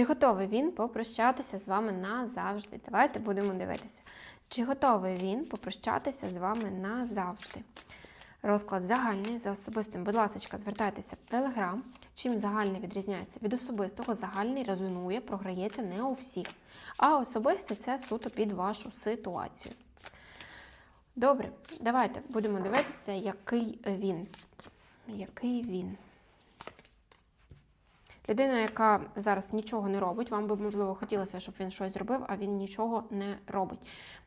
Чи готовий він попрощатися з вами назавжди? Давайте будемо дивитися. Чи готовий він попрощатися з вами назавжди? Розклад загальний за особистим. Будь ласка, звертайтеся в Телеграм. Чим загальний відрізняється від особистого, загальний резонує, програється не у всіх. А особистий це суто під вашу ситуацію. Добре, давайте будемо дивитися, який він. Який він. Людина, яка зараз нічого не робить, вам би, можливо, хотілося, щоб він щось зробив, а він нічого не робить.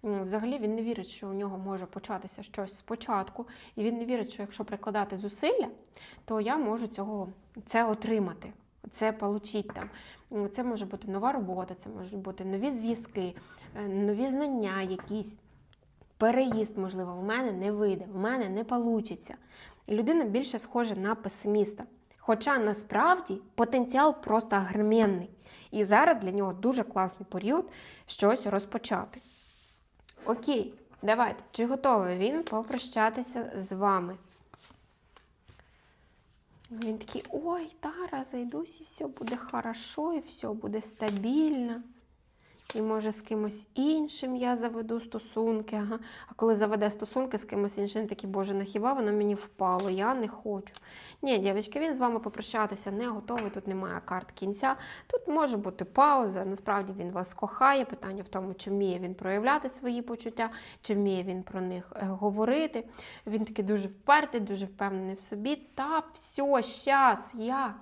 Взагалі він не вірить, що у нього може початися щось спочатку, і він не вірить, що якщо прикладати зусилля, то я можу цього це отримати. Це получить там. Це може бути нова робота, це можуть бути нові зв'язки, е, нові знання якісь. Переїзд, можливо, в мене не вийде, в мене не вийде. Людина більше схожа на песиміста. Хоча насправді потенціал просто агроменний. І зараз для нього дуже класний період щось розпочати. Окей, давайте. Чи готовий він попрощатися з вами? Він такий, ой, Тара, зайдусь, і все буде хорошо, і все буде стабільно. І може з кимось іншим я заведу стосунки. Ага. А коли заведе стосунки з кимось іншим, такий, боже, на хіба воно мені впало? Я не хочу. Ні, дівчатки, він з вами попрощатися не готовий. Тут немає карт кінця. Тут може бути пауза. Насправді він вас кохає. Питання в тому, чи вміє він проявляти свої почуття, чи вміє він про них е, говорити. Він такий дуже впертий, дуже впевнений в собі. Та все, щас, я.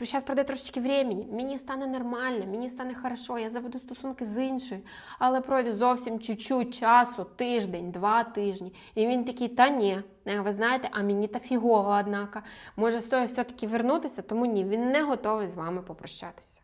Зараз пройде трошечки времени, мені стане нормально, мені стане хорошо, я заведу стосунки з іншою, але пройде зовсім чуть-чуть часу, тиждень, два тижні. І він такий, та ні, е, ви знаєте, а мені та фігово, однака. Може, стоїть все-таки вернутися, тому ні, він не готовий з вами попрощатися.